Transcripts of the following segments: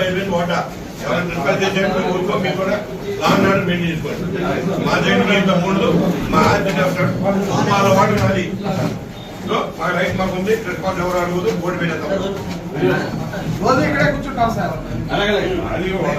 డెబ్బై ఎవరైనా ఊరుకో మీరు కూడా లాంగ్ నాడు మెయింటైన్ చేసుకోండి. మా దగ్గర ఇంత మూడు మా ఆర్థిక మా ఓట నాది మా రైట్ మాకు ఉంది రెస్పాన్స్ ఎవరు అడుగుదు బోర్డు మీద రోజు ఇక్కడే కూర్చుంటాం సార్. అది వాళ్ళ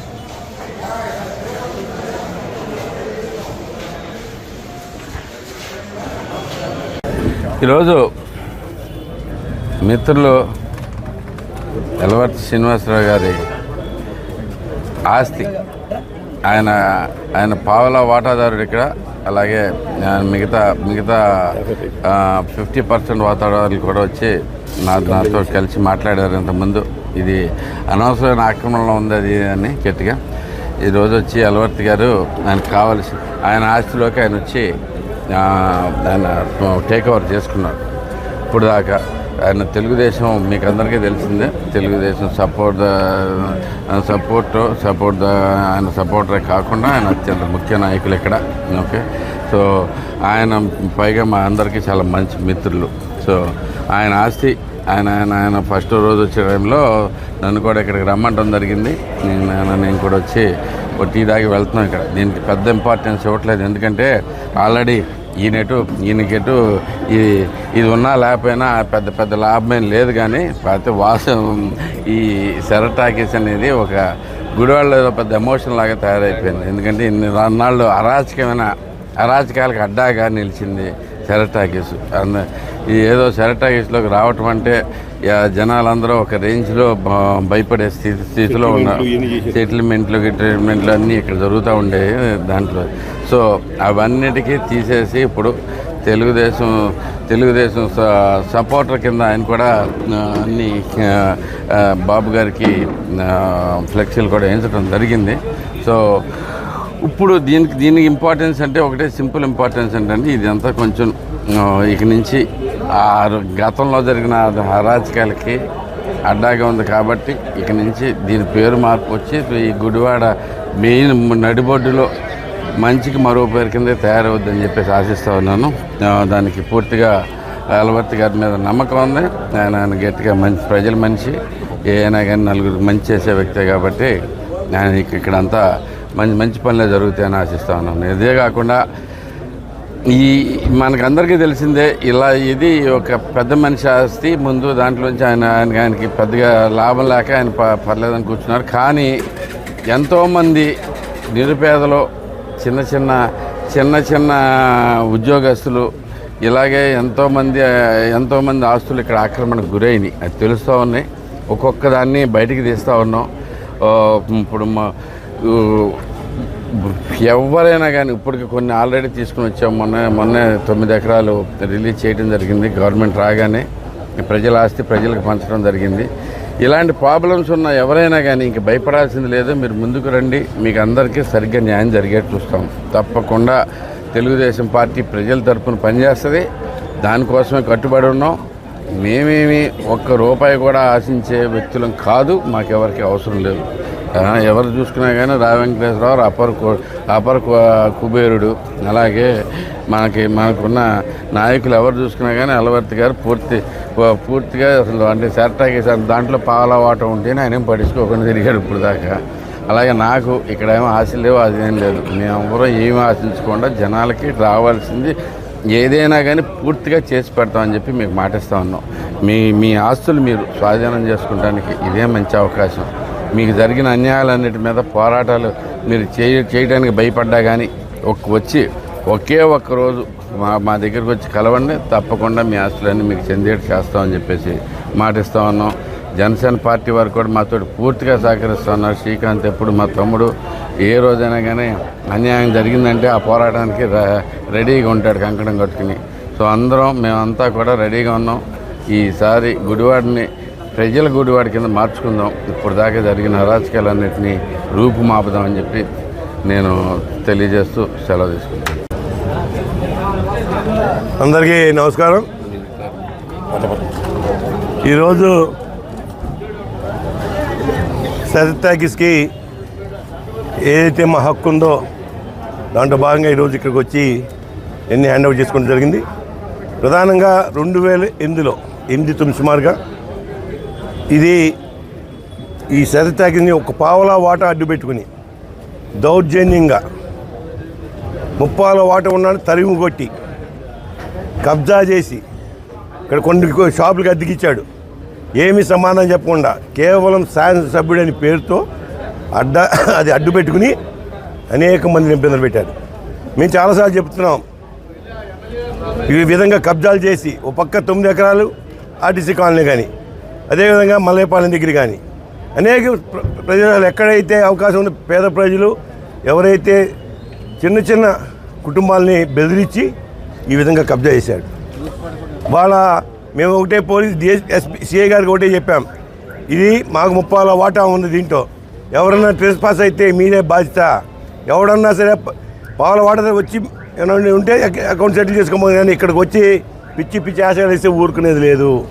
ఈరోజు మిత్రులు ఎలవర్తి శ్రీనివాసరావు గారి ఆస్తి. ఆయన ఆయన పావలా వాటాదారుడు ఇక్కడ. అలాగే మిగతా మిగతా ఫిఫ్టీ పర్సెంట్ వాతావరణాలు కూడా వచ్చి నా నాతో కలిసి మాట్లాడారు ఇంతకుముందు. ఇది అనవసరమైన ఆక్రమణలో ఉంది అది అని గట్టిగా. ఈరోజు వచ్చి అలవర్తి గారు ఆయనకు కావాల్సి ఆయన ఆస్తిలోకి ఆయన వచ్చి దాన్ని ఆయన టేక్ ఓవర్ చేసుకున్నారు. ఇప్పుడు దాకా ఆయన తెలుగుదేశం మీకు అందరికీ తెలిసిందే. Telugu Desam support the support support ఆయన సపోర్టరే కాకుండా ఆయన అత్యంత ముఖ్య నాయకులు ఇక్కడ. ఓకే? సో ఆయన పైగా మా అందరికీ చాలా మంచి మిత్రులు. సో ఆయన ఆస్తి ఆయన ఆయన ఆయన ఫస్ట్ రోజు వచ్చే టైంలో నన్ను కూడా ఇక్కడికి రమ్మంటం జరిగింది. నేను నేను- నేను కూడా వచ్చి ఒక టీ దాగి వెళ్తున్నాం ఇక్కడ. దీనికి పెద్ద ఇంపార్టెన్స్ ఇవ్వట్లేదు. ఎందుకంటే ఆల్రెడీ ఈయనటు ఈయనకెటు ఇది ఇది ఉన్నా లేకపోయినా పెద్ద పెద్ద లాభమేం లేదు కానీ అయితే వాసం ఈ సెరటాకిస్ అనేది ఒక గుడివాళ్ళలో పెద్ద ఎమోషన్ లాగా తయారైపోయింది. ఎందుకంటే ఇన్ని నాళ్ళు అరాచకమైన అరాచకాలకు అడ్డాగా నిలిచింది సెరటాకిస్ అంద ఈ ఏదో సెరటాకిస్లోకి రావటం అంటే జనాలందరూ ఒక రేంజ్లో భయపడే స్థితి స్థితిలో ఉన్నారు సెటిల్మెంట్లు ట్రీట్మెంట్లు అన్నీ ఇక్కడ జరుగుతూ ఉండేవి దాంట్లో. సో అవన్నిటికీ తీసేసి ఇప్పుడు తెలుగుదేశం తెలుగుదేశం సపోర్టర్ కింద ఆయన కూడా అన్ని బాబు గారికి ఫ్లెక్సీలు కూడా వేయించడం జరిగింది. సో ఇప్పుడు దీనికి దీనికి ఇంపార్టెన్స్ అంటే ఒకటే సింపుల్ ఇంపార్టెన్స్ ఏంటంటే ఇదంతా కొంచెం ఇక నుంచి ఆ గతంలో జరిగిన అరాచకాలకి అడ్డాగా ఉంది కాబట్టి ఇక నుంచి దీని పేరు మార్పు వచ్చి ఈ గుడివాడ మెయిన్ నడిబొడ్డులో మంచికి మరో పేరు కింద తయారవుద్దని చెప్పేసి ఆశిస్తూ ఉన్నాను. దానికి పూర్తిగా అలవర్తి గారి మీద నమ్మకం ఉంది. ఆయన ఆయన గట్టిగా మంచి ప్రజల మనిషి. ఏమైనా కానీ నలుగురు మంచి చేసే వ్యక్తే కాబట్టి ఆయన ఇక్కడంతా మంచి మంచి పనులే జరుగుతాయని ఆశిస్తూ ఉన్నాను ఇదే కాకుండా ఈ మనకందరికీ తెలిసిందే ఇలా ఇది ఒక పెద్ద మనిషి ఆస్తి ముందు దాంట్లోంచి ఆయన ఆయన ఆయనకి పెద్దగా లాభం లేక ఆయన ప- పర్లేదని కూర్చున్నారు. కానీ ఎంతోమంది నిరుపేదలు చిన్న చిన్న చిన్న చిన్న ఉద్యోగస్తులు ఇలాగే ఎంతోమంది ఎంతోమంది ఆస్తులు ఇక్కడ ఆక్రమణకు గురైనాయి. అది తెలుస్తూ ఉన్నాయి. ఒక్కొక్క దాన్ని బయటికి తీస్తూ ఉన్నాం. ఇప్పుడు మా ఎవరైనా కానీ ఇప్పటికి కొన్ని ఆల్రెడీ తీసుకుని వచ్చాము మొన్న మొన్న తొమ్మిది ఎకరాలు రిలీజ్ చేయడం జరిగింది. గవర్నమెంట్ రాగానే ప్రజల ఆస్తి ప్రజలకు పంచడం జరిగింది. ఇలాంటి ప్రాబ్లమ్స్ ఉన్న ఎవరైనా కానీ ఇంక భయపడాల్సింది లేదు. మీరు ముందుకు రండి. మీకు అందరికీ సరిగ్గా న్యాయం జరిగేట్టు చూస్తాం. తప్పకుండా తెలుగుదేశం పార్టీ ప్రజల తరపున పనిచేస్తుంది. దానికోసమే కట్టుబడి ఉన్నాం. మేమేమి ఒక్క రూపాయి కూడా ఆశించే వ్యక్తులం కాదు. మాకెవరికి అవసరం లేదు. ఎవరు చూసుకున్నా కానీ రా వెంకటేశ్వరరావు అపర్ కు- అపర్ కుబేరుడు. అలాగే మనకి మనకున్న నాయకులు ఎవరు చూసుకున్నా కానీ అలవర్తి గారు పూర్తి పూర్తిగా అసలు అంటే సెరటాకి దాంట్లో పాలవాట ఉంటేనే ఆయన ఏం పట్టించుకోకుండా తిరిగాడు ఇప్పుడు దాకా. అలాగే నాకు ఇక్కడ ఏమో ఆశ లేవు అది ఏం లేదు. మేము ఎవరో ఏమి ఆశించకుండా జనాలకి రావాల్సింది ఏదైనా కానీ పూర్తిగా చేసి పెడతామని చెప్పి మీకు మాటిస్తా ఉన్నాం. మీ మీ ఆస్తులు మీరు స్వాధీనం చేసుకుంటానికి ఇదే మంచి అవకాశం. మీకు జరిగిన అన్యాయాలన్నిటి మీద పోరాటాలు మీరు చేయ చేయడానికి భయపడ్డా కానీ ఒక్క వచ్చి ఒకే ఒక్క రోజు మా మా దగ్గరికి వచ్చి కలవండి. తప్పకుండా మీ ఆస్తులన్నీ మీకు చెందేట్టు చేస్తామని చెప్పేసి మాటిస్తా ఉన్నాం. జనసేన పార్టీ వారు కూడా మాతో పూర్తిగా సహకరిస్తున్నారు శ్రీకాంత్ ఎప్పుడు మా తమ్ముడు. ఏ రోజైనా కానీ అన్యాయం జరిగిందంటే ఆ పోరాటానికి రెడీగా ఉంటాడు కంకణం కట్టుకుని. సో అందరం మేమంతా కూడా రెడీగా ఉన్నాం. ఈసారి గుడివాడిని ప్రజల గుడివాడి కింద మార్చుకుందాం. ఇప్పుడు దాకా జరిగిన అరాచకాలన్నింటినీ రూపుమాపుదామని చెప్పి నేను తెలియజేస్తూ సెలవు తీసుకుంటాను అందరికీ నమస్కారం. ఈరోజు సరితాకిస్కి ఏదైతే మా హక్కు ఉందో దాంట్లో భాగంగా ఈరోజు ఇక్కడికి వచ్చి ఎన్ని హ్యాండ్ ఓవర్ చేసుకోవడం జరిగింది. ప్రధానంగా రెండు వేల ఎనిమిదిలో ఎనిమిది తొమ్మిది సుమారుగా ఇది ఈ సరితాకిని ఒక పావలా వాట అడ్డు పెట్టుకుని. దౌర్జన్యంగా ముప్పాల వాట ఉన్నాడు తరిమి కొట్టి కబ్జా చేసి ఇక్కడ కొన్ని షాపులకు అద్దెకిచ్చాడు. ఏమీ సమాధానం చెప్పకుండా కేవలం శాసనసభ్యుడని పేరుతో అడ్డ అది అడ్డు పెట్టుకుని అనేక మందిని ఇబ్బందులు పెట్టాడు. మేము చాలాసార్లు చెప్తున్నాం ఈ విధంగా కబ్జాలు చేసి ఒక పక్క తొమ్మిది ఎకరాలు ఆర్టీసీ కాలనీ కానీ అదేవిధంగా మల్లయ్యపాలెం దగ్గర కానీ. అనేక ప్ర- ప్రజలు ఎక్కడైతే అవకాశం ఉందో పేద ప్రజలు ఎవరైతే చిన్న చిన్న కుటుంబాలని బెదిరించి ఈ విధంగా కబ్జా చేశాడు వాళ్ళ మేము ఒకటే పోలీస్ డిఎస్ ఎస్పీ సిఐ గారికి ఒకటే చెప్పాం. ఇది మాకు ముప్పాల వాటా ఉంది దీంట్లో. ఎవరన్నా ట్రెస్ పాస్ అయితే మీరే బాధ్యత. ఎవడన్నా సరే పావుల వాటా వచ్చి ఉంటే అకౌంట్ సెటిల్ చేసుకోమని కానీ ఇక్కడికి వచ్చి పిచ్చి పిచ్చి ఆశలు వేస్తే ఊరుకునేది లేదు.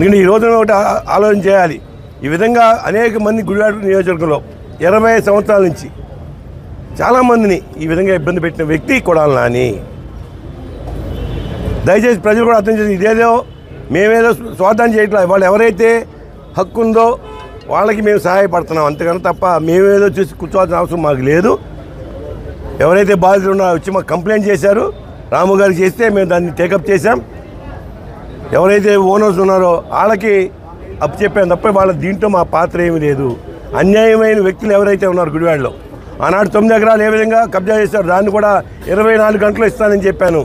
నేను ఈ రోజున ఒకటి ఆలోచన చేయాలి. ఈ విధంగా అనేక మంది గుడివాడ నియోజకవర్గంలో ఇరవై సంవత్సరాల నుంచి చాలామందిని ఈ విధంగా ఇబ్బంది పెట్టిన వ్యక్తి కొడాలి నాని. దయచేసి ప్రజలు కూడా అర్థం చేసి ఇదేదో మేమేదో స్వార్థం చేయట్లేదు వాళ్ళు ఎవరైతే హక్కు ఉందో వాళ్ళకి మేము సహాయపడుతున్నాం. అంతకన్నా తప్ప మేమేదో చూసి కూర్చోవాల్సిన అవసరం మాకు లేదు. ఎవరైతే బాధితులు ఉన్నారో వచ్చి మాకు కంప్లైంట్ చేశారు. రాము గారికి చేస్తే మేము దాన్ని టేకప్ చేశాం. ఎవరైతే ఓనర్స్ ఉన్నారో వాళ్ళకి అప్పు చెప్పాను తప్ప వాళ్ళ దీంట్లో మా పాత్ర ఏమీ లేదు. అన్యాయమైన వ్యక్తులు ఎవరైతే ఉన్నారు గుడివాడలో. ఆనాడు తొమ్మిది ఎకరాలు ఏ విధంగా కబ్జా చేశారు దాన్ని కూడా ఇరవై నాలుగు గంటలు ఇస్తానని చెప్పాను.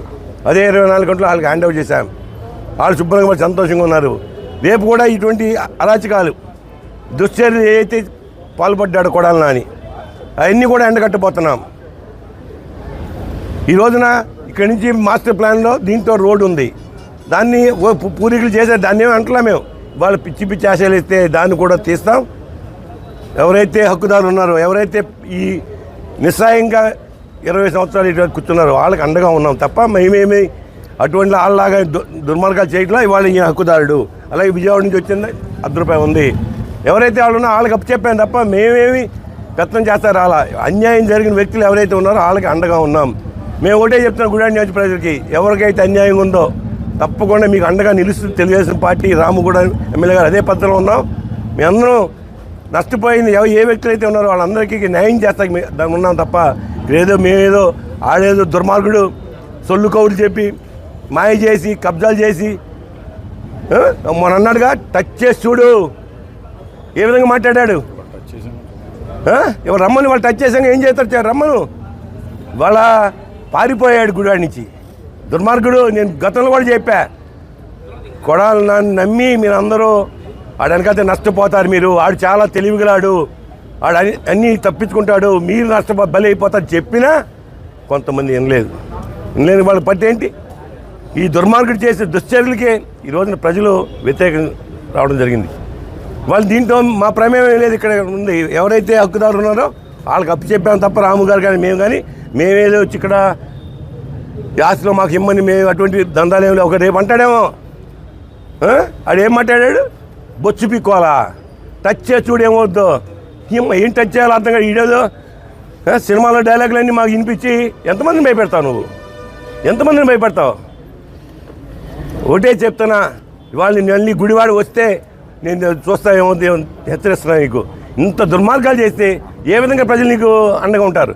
అదే ఇరవై నాలుగు గంటలు వాళ్ళకి హ్యాండ్ ఓవర్ చేశాం. వాళ్ళు శుభ్రంగా సంతోషంగా ఉన్నారు. రేపు కూడా ఇటువంటి అరాచకాలు దుశ్చర్యలు ఏదైతే పాల్పడ్డాడు కొడాలనా అని అవన్నీ కూడా ఎండగట్టబోతున్నాం. ఈ రోజున ఇక్కడి నుంచి మాస్టర్ ప్లాన్లో దీంతో రోడ్డు ఉంది. దాన్ని ఓ పూర్వీకులు చేసే దాన్ని ఏమి మేము. వాళ్ళు పిచ్చి పిచ్చి ఆశలు ఇస్తే దాన్ని కూడా తీస్తాం. ఎవరైతే హక్కుదారులు ఉన్నారో ఎవరైతే ఈ నిస్సాయంగా ఇరవై సంవత్సరాలు ఇటు కూర్చున్నారో వాళ్ళకి అండగా ఉన్నాం తప్ప మేమేమి అటువంటి వాళ్ళలాగా దుర్మార్గాలు చేయట్లా ఇవాళ ఈ హక్కుదారుడు. అలాగే విజయవాడ నుంచి వచ్చింది అర్ధ రూపాయి ఉంది. ఎవరైతే వాళ్ళు ఉన్నారో వాళ్ళకి అప్పు చెప్పాను తప్ప మేమేమి పెత్తనం చేస్తారు అలా అన్యాయం జరిగిన వ్యక్తులు ఎవరైతే ఉన్నారో వాళ్ళకి అండగా ఉన్నాం. మేము ఒకటే చెప్తున్నాం గుడాడి నియోజక ప్రజలకి ఎవరికైతే అన్యాయం ఉందో తప్పకుండా మీకు అండగా నిలుస్తుంది తెలుగుదేశం పార్టీ రాముగూడ ఎమ్మెల్యే గారు అదే పద్ధతిలో ఉన్నాం. మీ అందరం నష్టపోయింది ఎవరు ఏ వ్యక్తులు అయితే ఉన్నారో వాళ్ళందరికీ న్యాయం చేస్తాకి దాన్ని ఉన్నాం తప్ప ఏదో మేమేదో ఆడేదో దుర్మార్గుడు సొల్లు కౌలు చెప్పి మాయ చేసి కబ్జాలు చేసి మొన్న అన్నాడుగా టచ్ చేసి చూడు. ఏ విధంగా మాట్లాడాడు? ఆ? ఎవరు వాళ్ళు టచ్ చేసాక ఏం చేస్తారు? చే- రమ్మను. వాళ్ళ పారిపోయాడు గుడివాడి నుంచి. దుర్మార్గుడు నేను గతంలో కూడా చెప్పా. కొడాలి నన్ను నమ్మి మీరు అందరూ ఆడనకైతే నష్టపోతారు మీరు. ఆడు చాలా తెలివిగలాడు. ఆడు అన్ని అన్నీ తప్పించుకుంటాడు. మీరు నష్టపో బలి అయిపోతారు చెప్పినా కొంతమంది వినలేదు. వినలేని వాళ్ళ పట్టి ఏంటి? ఈ దుర్మార్గుడు చేసే దుశ్చర్యలకే ఈ రోజున ప్రజలు వ్యతిరేకం రావడం జరిగింది. వాళ్ళు దీంట్లో మా ప్రమేయం ఏం లేదు ఇక్కడ ఉంది. ఎవరైతే హక్కుదారు ఉన్నారో వాళ్ళకి అప్పు చెప్పాము తప్ప రాము గారు కానీ మేము కానీ మేమేదో వచ్చి ఇక్కడ ఈ మాకు ఇమ్మని మేము అటువంటి దందాలేం లేవు. ఒక రేపు అంటాడేమో. ఆడేం మాట్లాడాడు? బొచ్చు పిక్కోవాలా? టచ్ చేసి చూడేమవుద్దు ఏం ఏం టచ్ చేయాలో అర్థం కాదు. ఈడేదో సినిమాలో డైలాగులన్నీ మాకు వినిపించి ఎంతమందిని భయపెడతావు నువ్వు? ఎంతమందిని భయపెడతావు? ఒకటే చెప్తున్నా ఇవాళ నేను మళ్ళీ గుడివాడు వస్తే నేను చూస్తా ఏమో హెచ్చరిస్తున్నా నీకు. ఇంత దుర్మార్గాలు చేస్తే ఏ విధంగా ప్రజలు నీకు అండగా ఉంటారు?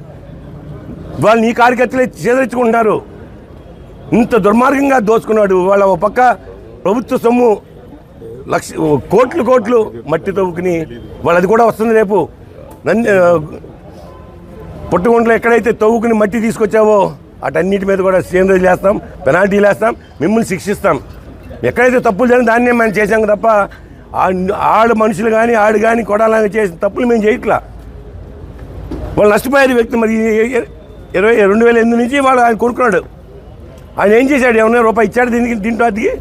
వాళ్ళు నీ కార్యకర్తలే చేదరించుకుంటున్నారు ఇంత దుర్మార్గంగా దోచుకున్నాడు. వాళ్ళ ఒక పక్క ప్రభుత్వ సొమ్ము లక్ష కోట్లు కోట్లు మట్టి తవ్వుకుని వాళ్ళది కూడా వస్తుంది రేపు. నన్ను పుట్టగుండలో ఎక్కడైతే తవ్వుకుని మట్టి తీసుకొచ్చావో అటన్నిటి మీద కూడా సేంద్రీయ వేస్తాం పెనాల్టీలు వేస్తాం మిమ్మల్ని శిక్షిస్తాం. ఎక్కడైతే తప్పులు జరిగిన దాన్నే మనం చేశాం తప్ప ఆడు మనుషులు కానీ ఆడు కానీ కొడాలని చేసిన తప్పులు మేము చేయట్లా. వాళ్ళు నష్టపోయారు వ్యక్తి మరి. ఇరవై రెండు వేల ఎనిమిది నుంచి వాళ్ళు ఆయన కొనుక్కున్నాడు ఆయన ఏం చేశాడు? ఏమన్నా రూపాయి ఇచ్చాడు దీనికి దీంట్లో అతికి?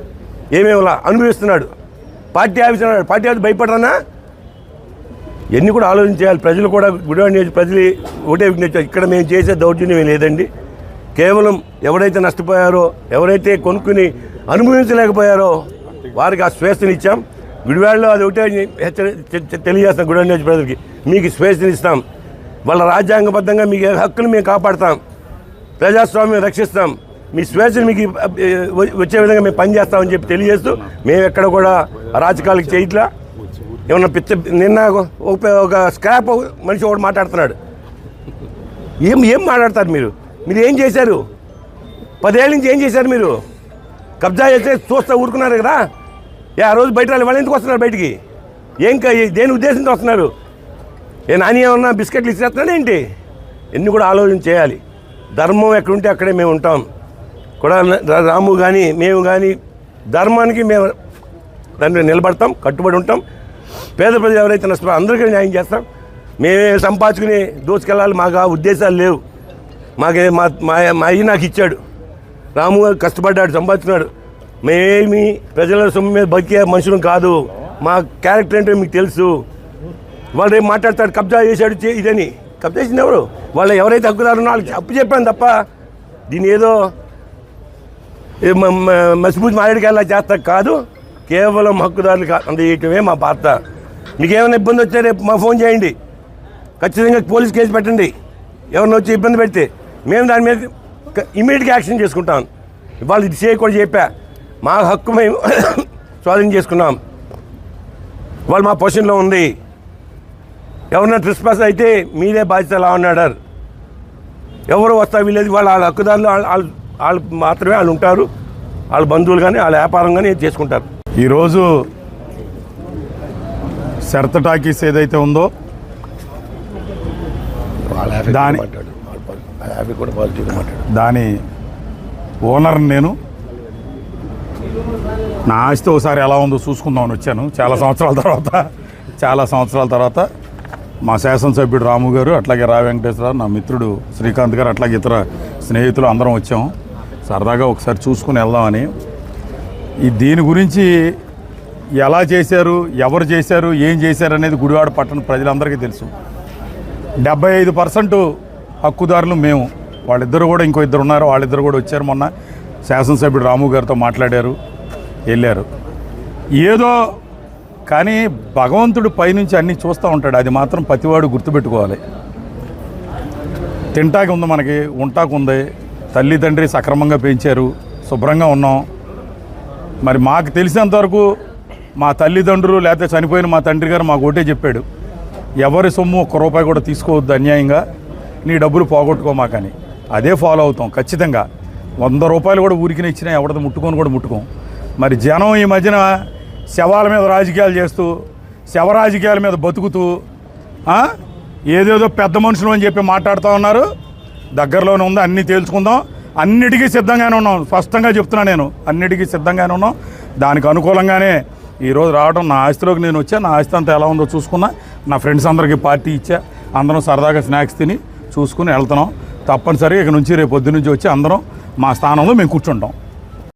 ఏమేమిలా అనుభవిస్తున్నాడు? పార్టీ ఆఫీస్ అన్నాడు పార్టీ ఆఫీస్ భయపడరానా ఎన్ని కూడా ఆలోచించాలి ప్రజలు కూడా గుడివాడ నియోజక ప్రజలు ఒకటే విజ్ఞప్తి ఇక్కడ మేము చేసే దౌర్జన్యం లేదండి. కేవలం ఎవరైతే నష్టపోయారో ఎవరైతే కొనుక్కుని అనుభవించలేకపోయారో వారికి ఆ స్వేచ్ఛని ఇచ్చాం. గుడివాడలో అది ఒకటే హెచ్చరి తెలియజేస్తాం గుడివాడ నియోజక ప్రజలకి. మీకు స్వేచ్ఛని ఇస్తాం. వాళ్ళ రాజ్యాంగబద్ధంగా మీకు హక్కులు మేము కాపాడతాం. ప్రజాస్వామ్యం రక్షిస్తాం. మీ స్వేచ్ఛను మీకు వచ్చే విధంగా మేము పనిచేస్తామని చెప్పి తెలియజేస్తూ మేము ఎక్కడ కూడా రాజకీయాలకు చేయట్లా. ఏమన్నా పిచ్చ నిన్న ఒక ఒక స్క్రాప్ మనిషి ఒకటి మాట్లాడుతున్నాడు. ఏం ఏం మాట్లాడతారు మీరు? మీరు ఏం చేశారు? పదేళ్ళ నుంచి ఏం చేశారు మీరు? కబ్జా చేస్తే చూస్తా ఊరుకున్నారు కదా. ఏ ఆ రోజు బయట రాలి వాళ్ళు ఎందుకు వస్తున్నారు బయటికి? ఏం క- దేని ఉద్దేశంతో వస్తున్నారు? ఏ నాని ఏమన్నా బిస్కెట్లు ఇచ్చేస్తున్నాడు ఏంటి? ఎన్ని కూడా ఆలోచన చేయాలి. ధర్మం ఎక్కడుంటే అక్కడే మేము ఉంటాం. కూడా రాము కానీ మేము కానీ ధర్మానికి మేము దాన్ని నిలబడతాం కట్టుబడి ఉంటాం. పేద ప్రజలు ఎవరైతే నష్టపోయి అందరికీ న్యాయం చేస్తాం. మేమే సంపాదించుకుని దోచుకెళ్ళాలి మాకు ఆ ఉద్దేశాలు లేవు. మాకే మా మా మా అయ్యి నాకు ఇచ్చాడు. రాము గారు కష్టపడ్డాడు సంపాదించుకున్నాడు. మేమేమి ప్రజల సొమ్ము మీద బతికే మనుషులు కాదు. మా క్యారెక్టర్ ఏంటో మీకు తెలుసు. వాళ్ళు ఏం మాట్లాడతాడు కబ్జా చేశాడు చే- ఇదని. కబ్జా చేసింది ఎవరు? వాళ్ళు ఎవరైతే హక్కుదారు వాళ్ళకి అప్పు చెప్పాను తప్ప దీని ఏదో మసిపూసి మారేడికి చేస్తా కాదు కేవలం హక్కుదారులు అందజేయటమే మా పాత్ర. మీకేమైనా ఇబ్బంది వచ్చినా రేపు మా ఫోన్ చేయండి. ఖచ్చితంగా పోలీస్ కేసు పెట్టండి. ఎవరిని వచ్చి ఇబ్బంది పెడితే మేము దాని మీద ఇమీడియట్గా యాక్షన్ చేసుకుంటాం. ఇవాళ ఇది చేయకూడదు చెప్పా. మా హక్కు మేము స్వాధీనం చేసుకున్నాం. వాళ్ళు మా పొజిషన్లో ఉంది. ఎవరైనా ట్రిస్పాస్ అయితే మీరే బాధ్యత ఎలా ఉన్నాడారు ఎవరు వస్తా వీళ్ళది వాళ్ళ వాళ్ళ హక్కుదారులు వాళ్ళు వాళ్ళు మాత్రమే వాళ్ళు ఉంటారు. వాళ్ళ బంధువులు కానీ వాళ్ళ వ్యాపారం కానీ చేసుకుంటారు. ఈరోజు శరత టాకీస్ ఏదైతే ఉందో దాని దాని ఓనర్ నేను. నా ఆస్తి ఒకసారి ఎలా ఉందో చూసుకుందామని వచ్చాను. చాలా సంవత్సరాల తర్వాత చాలా సంవత్సరాల తర్వాత మా శాసనసభ్యుడు రాము గారు అట్లాగే రా వెంకటేశ్వరరావు నా మిత్రుడు శ్రీకాంత్ గారు అట్లాగే ఇతర స్నేహితులు అందరం వచ్చాము. సరదాగా ఒకసారి చూసుకుని వెళ్దామని. ఈ దీని గురించి ఎలా చేశారు ఎవరు చేశారు ఏం చేశారు అనేది గుడివాడ పట్టణ ప్రజలందరికీ తెలుసు. డెబ్బై ఐదు పర్సెంట్ హక్కుదారులు మేము. వాళ్ళిద్దరు కూడా ఇంకో ఇద్దరు ఉన్నారు వాళ్ళిద్దరు కూడా వచ్చారు మొన్న. శాసనసభ్యుడు రాము గారితో మాట్లాడారు వెళ్ళారు. ఏదో కానీ భగవంతుడు పైనుంచి అన్నీ చూస్తూ ఉంటాడు. అది మాత్రం ప్రతివాడు గుర్తుపెట్టుకోవాలి. తింటాకి ఉంది మనకి ఉంటాకు ఉంది తల్లిదండ్రి సక్రమంగా పెంచారు శుభ్రంగా ఉన్నాం. మరి మాకు తెలిసినంతవరకు మా తల్లిదండ్రులు లేకపోతే చనిపోయిన మా తండ్రి గారు మాకు ఒకటే చెప్పాడు ఎవరి సొమ్ము ఒక్క రూపాయి కూడా తీసుకోవద్దు అన్యాయంగా నీ డబ్బులు పోగొట్టుకోమాకని. అదే ఫాలో అవుతాం ఖచ్చితంగా. వంద రూపాయలు కూడా ఊరికిన ఇచ్చినా ఎవరిది ముట్టుకొని కూడా ముట్టుకోం. మరి జనం ఈ మధ్యన శవాల మీద రాజకీయాలు చేస్తూ శవ రాజకీయాల మీద బతుకుతూ ఏదేదో పెద్ద మనుషులు అని చెప్పి మాట్లాడుతూ ఉన్నారు. దగ్గరలోనే ఉంది అన్నీ తేల్చుకుందాం. అన్నిటికీ సిద్ధంగానే ఉన్నాం. స్పష్టంగా చెప్తున్నా నేను అన్నిటికీ సిద్ధంగానే ఉన్నాం. దానికి అనుకూలంగానే ఈరోజు రావడం నా ఆస్తిలోకి నేను వచ్చా నా ఆస్తి అంతా ఎలా ఉందో చూసుకున్నా. నా ఫ్రెండ్స్ అందరికీ పార్టీ ఇచ్చా. అందరం సరదాగా స్నాక్స్ తిని చూసుకుని వెళ్తున్నాం. తప్పనిసరిగా ఇక నుంచి రేపు పొద్దు నుంచి వచ్చి అందరం మా స్థానంలో మేము కూర్చుంటాం.